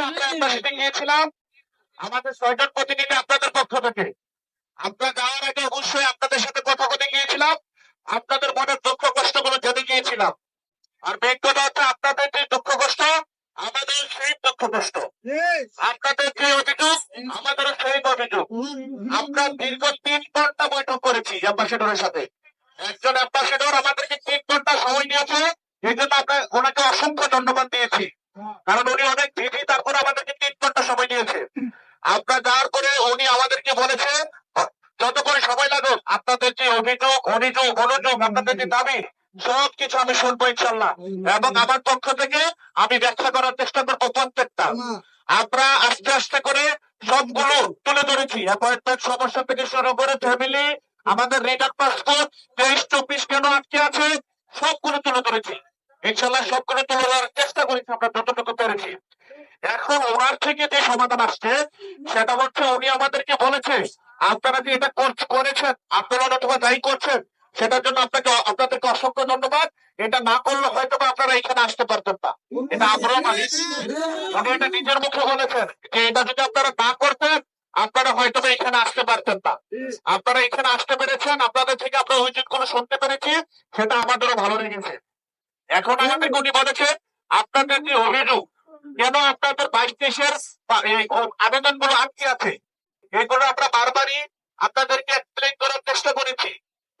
আমরা গিয়েছিলাম আমাদের ছয়জন প্রতিনিধি আপনাদের পক্ষ থেকে। আমরা যাওয়ার আগে অবশ্যই আপনাদের সাথে কথা বলে গিয়েছিলাম। আপনাদের মনের দুঃখ কষ্টগুলো জেনে গিয়েছিলাম। আর মেন কথা হচ্ছে আপনাদের যে দুঃখ কষ্ট আমাদের সেই দুঃখ কষ্ট। আপনাদের যে অভিযোগ আমাদের সেই অভিযোগ। আমরা দীর্ঘ তিন ঘণ্টা বৈঠক করেছি অ্যাম্বাসেডরের সাথে। একজন অ্যাম্বাসেডর আমাদেরকে তিন ঘণ্টা সময় নিয়েছে এই জন্য আমরা ওনাকে অসংখ্য ধন্যবাদ দিয়েছি। কারণ উনি অনেক বিধি তারপর আমাদেরকে তিন ঘণ্টা সময় দিয়েছে। আমরা যাওয়ার পরে উনি আমাদেরকে বলেছে যত করে সময় লাগুক, আপনাদের যে অভিযোগ অভিযোগ, অনুযোগ, আপনাদের যে দাবি সব কিছু আমি শুনব ইনশাল্লাহ। এবং আমার পক্ষ থেকে আমি ব্যাখ্যা করার চেষ্টা করব প্রত্যেকটা। আমরা আস্তে আস্তে করে সবগুলো তুলে ধরেছি। অ্যাপয়েন্টমেন্ট সমস্যা থেকে শুরু করে ফ্যামিলি, আমাদের রেডার পাসপোর্ট, তেইশ, চব্বিশ কেন আটকে আছে, সবগুলো তুলে ধরেছি। ইনশাল্লাহ সবগুলো তুলে ধরার চেষ্টা করেছি, আমরা যতটুকু পেরেছি। এখন ওনার থেকে যে সমাধান আসছে, সেটা হচ্ছে উনি আমাদেরকে বলেছে, আপনারা যে এটা করেছেন আপনারা অথবা যাই করছেন, সেটার জন্য আপনাকে আপনাদেরকে অসংখ্য ধন্যবাদ। এটা না করলে হয়তো আপনারা এখানে আসতে পারতেন না। এটা আগ্রহ মানে। উনি এটা নিজের মুখে বলেছেন যে এটা যদি আপনারা না করতেন, আপনারা হয়তো এখানে আসতে পারতেন না। আপনারা এখানে আসতে পেরেছেন, আপনাদের থেকে আমরা অভিযোগগুলো শুনতে পেরেছি, সেটা আমাদেরও ভালো লেগেছে। এখন আমাদের উনি বলেছে আপনাদের যে অভিযোগ কেন আপনাদের বাইশ দেশের আবেদনগুলো আটকে আছে? এগুলো আমরা বারবারই আপনাদেরকে এক্সপ্লেন করার চেষ্টা করেছি।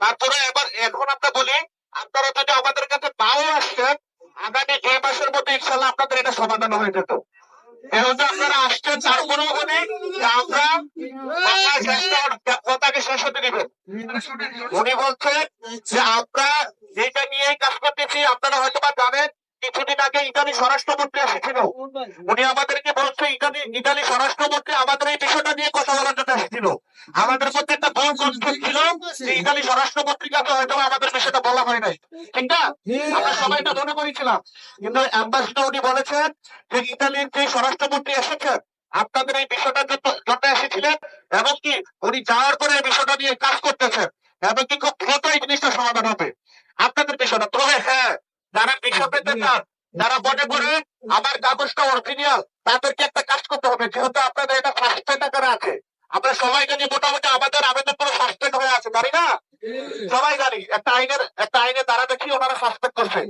তারপরে এবার এখন আমরা বলি আপনারা যদি আমাদের কাছে নাও আসছেন আগামী এই মাসের মধ্যে ইনশাল্লাহ আপনাদের এটা সমাধান হয়ে যেত। এখন আপনারা আসছেন তারপরেও বলি আমরা কথাকে শেষ হতে দিবেন। উনি বলছেন যে আমরা এটা নিয়ে কাজ করতেছি আপনারা হয়তো বা কিছুদিন আগে ইতালি স্বরাষ্ট্রমন্ত্রী এসেছিল। উনি আমাদেরকে বলছে ইতালি ইতালি স্বরাষ্ট্রমন্ত্রী আমাদের এই বিষয়টা নিয়ে কথা বলার জন্য এসেছিল। আমাদের মধ্যে একটা ভুল কনসেপ্ট ছিল যে ইতালি স্বরাষ্ট্রমন্ত্রীর কাছে হয়তো আমাদের বিষয়টা বলা হয় নাই। ঠিক না? আমরা সবাই এটা মনে করেছিলাম কিন্তু অ্যাম্বাসিডর উনি বলেছেন যে ইতালির যে স্বরাষ্ট্রমন্ত্রী এসেছেন, আপনাদের এই বিষয়টার জন্য এসেছিলেন, এবং কি উনি যাওয়ার পরে এই বিষয়টা নিয়ে কাজ করতেছেন, এবং কি খুব দ্রুত এই জিনিসটা সমাধান হবে। আপনাদের বিষয়টা, তবে হ্যাঁ যারা বিষয় পেতে চান যারা মনে করে আমার কাগজটা অরিজিনাল তাদেরকে একটা কাজ করতে হবে যেহেতু আপনাদের এটা ফার্স্ট টাকার আছে। আমরা সবাই জানি মোটামুটি আমাদের আবেদন পুরো সাসপেন্ড হয়ে আছে জানি না? সবাই জানি একটা আইনের একটা আইনের দ্বারা দেখি ওনারা সাসপেন্ড করছে।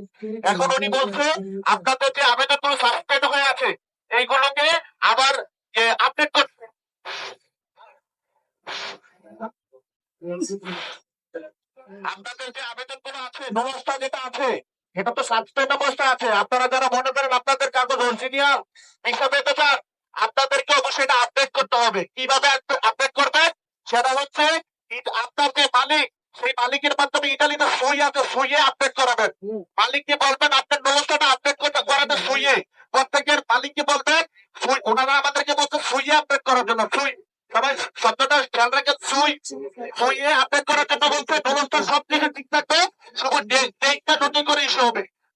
এখন উনি বলছে আপনাদের যে আবেদনগুলো সাসপেন্ড হয়ে আছে এইগুলোকে আবার আপডেট করছে আপনাদের যে আবেদনগুলো আছে নমস্তা যেটা আছে এটা তো সাসপেন্ড অবস্থা আছে। আপনারা যারা মনে করেন আপনাদের কাগজ অরিজিনাল হিসাবে পেতে চান আপনাদেরকে অবশ্যই এটা আপডেট করতে হবে। কীভাবে আপডেট করবেন? সেটা হচ্ছে আপনার যে মালিক সেই মালিকের মাধ্যমে ইটালিতে সই আছে সইয়ে আপডেট করাবেন। মালিককে বলবেন আপনার ব্যবস্থাটা আপডেট করতে করাবেন সইয়ে। প্রত্যেকের মালিককে বলবেন সই ওনারা আমাদেরকে বলছে সইয়ে আপডেট করার জন্য। সই সবাই শব্দটা খেয়াল রাখেন সই সইয়ে আপডেট করার জন্য বলছে ব্যবস্থা সব কিছু ঠিক থাকবে। শুধু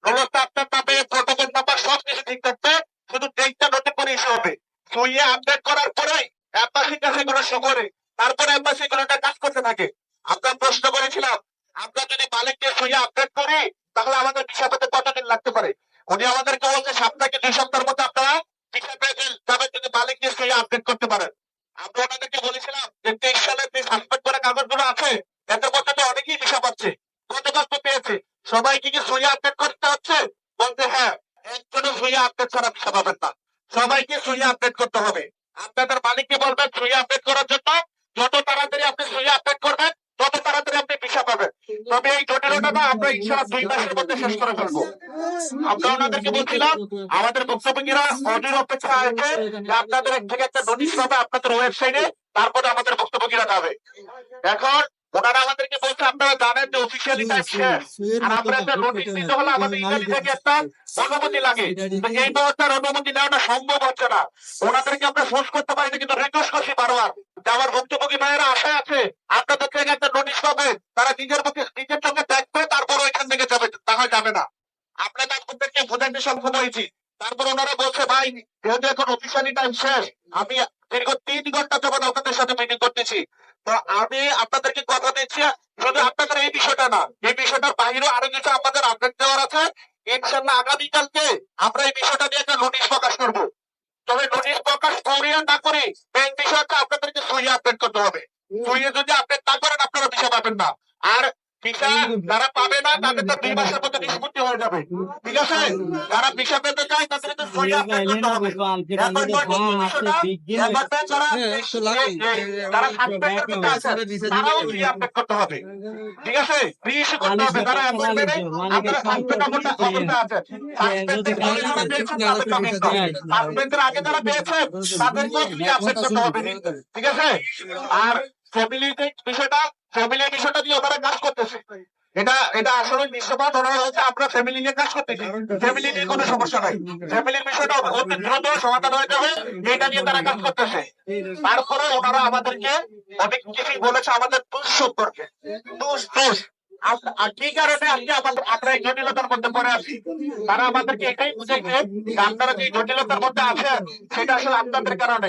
ব্যবস্থা আপনার নামে প্রোটোকল নাম্বার সব কিছু ঠিক থাকবে শুধু ডেটটা নতুন করে ইস্যু হবে। সইয়ে আপডেট করার পরেই অ্যাম্বাসির কাছে এগুলো শো করে। তারপরে অ্যাম্বাসি একটা কাজ করতে থাকে। আমরা প্রশ্ন করেছিলাম, আমরা যদি মালিককে সইয়ে আপডেট করি, তাহলে আমাদের ভিসা পেতে কতদিন লাগতে পারে? উনি আমাদেরকে বলছে, সপ্তাহে দুই সপ্তাহের মধ্যে আপনারা ভিসা পেয়ে যাবেন যদি মালিককে সইয়ে আপডেট করতে পারেন। আমরা ওনাদেরকে বলেছিলাম যে তেইশ সালের যে সাসপেন্ড করা কাগজগুলো আছে এদের মধ্যে তো অনেকেই ভিসা পাচ্ছে গতকাল তো পেয়েছে সবাইকে কি কি সইয়ে আপডেট করতে হচ্ছে বলতে হ্যাঁ একজনও সইয়ে আপডেট ছাড়া ভিসা পাবেন না সবাইকে সইয়ে আপডেট করতে হবে। আপনাদের মালিককে বলবেন সইয়ে আপডেট করার জন্য যত তাড়াতাড়ি আপনি সইয়ে আপডেট করবেন, তত তাড়াতাড়ি আপনি ভিসা পাবেন। তবে এই জটিলতা না, আমরা ইনশাআল্লাহ দুই মাসের মধ্যে শেষ করে ফেলব। আমরা ওনাদেরকে বলছিলাম, আমাদের বক্তব্যীরা অডির অপেক্ষা আছে আপনাদের এক থেকে একটা নোটিশ পাবে আপনাদের ওয়েবসাইটে তারপরে আমাদের বক্তব্যীরা যাবে। এখন ওনারা আমাদেরকে বলছে আপনারা জানেন যে অফিসিয়ালি টাইম শেষ আর আমরা একটা নোটিশ দিতে হলে আমাদের ইতালি থেকে একটা অনুমতি লাগে। এই মুহূর্তে অনুমতি নেওয়াটা সম্ভব হচ্ছে না। ওনাদেরকে আমরা ফোর্স করতে পারি কিন্তু রিকোয়েস্ট করছি বারবার যে আমার ভুক্তভোগী ভাইয়েরা আশা আছে আপনাদের থেকে একটা নোটিশ পাবে। তারা নিজের মুখে নিজের চোখে দেখবে তারপর ওইখান থেকে যাবে হয় যাবে না। আপনাদের আপনাদেরকে বোঝাতে সক্ষম হয়েছি। তারপর ওনারা বলছে ভাই যেহেতু এখন অফিসিয়ালি টাইম শেষ আমি দীর্ঘ তিন ঘণ্টা যাবত আপনাদের সাথে মিটিং করতেছি। তো আমি আপনাদেরকে কথা দিচ্ছি শুধু আপনাদের এই বিষয়টা না এই বিষয়টার বাইরেও আরও কিছু আমাদের আপডেট দেওয়ার আছে। ইনশাল্লাহ আগামীকালকে আমরা এই বিষয়টা নিয়ে একটা নোটিশ প্রকাশ করব। তবে নোটিশ প্রকাশ সইয়া না করে ব্যাংক বিষয়টা আপনাদেরকে সইয়া আপডেট করতে হবে। সইয়া যদি আপডেট না করেন আপনারা বিষয় পাবেন না। আর ভিসা যারা পাবে না তাদের তো দুই মাসের মধ্যে নিষ্পত্তি হয়ে যাবে। ঠিক আছে? যারা ভিসা পেতে চায় করতে হবে। যারা তারাও ফ্রি আপডেট করতে হবে। ঠিক আছে? ফ্রি ইস্যু করতে হবে। অ্যাপয়েন্টমেন্টে আপনারা অবস্থা তাদের আগে যারা তাদেরকেও ফ্রি আপডেট করতে হবে। ঠিক আছে? আর ফ্যামিলিতে বিষয়টা বিষয়টা দিয়ে ওনারা কাজ করতেছে। এটা এটা আসলে ওনারা হচ্ছে আমরা ফ্যামিলি নিয়ে কাজ করতেছি। ফ্যামিলি নিয়ে কোনো সমস্যা নাই। ফ্যামিলির বিষয়টা অতি দ্রুত সমাধান এটা নিয়ে তারা কাজ করতেছে। তারপরে ওনারা আমাদেরকে অনেক কিছুই বলেছে আমাদের দোষ সম্পর্কে। দোষ দোষ। কি কারণে জটিলতার মধ্যে পড়ে আছি? তারা আমাদেরকে এটাই বুঝেছে আপনারা যে জটিলতার মধ্যে আছেন, সেটা আসলে আপনাদের কারণে।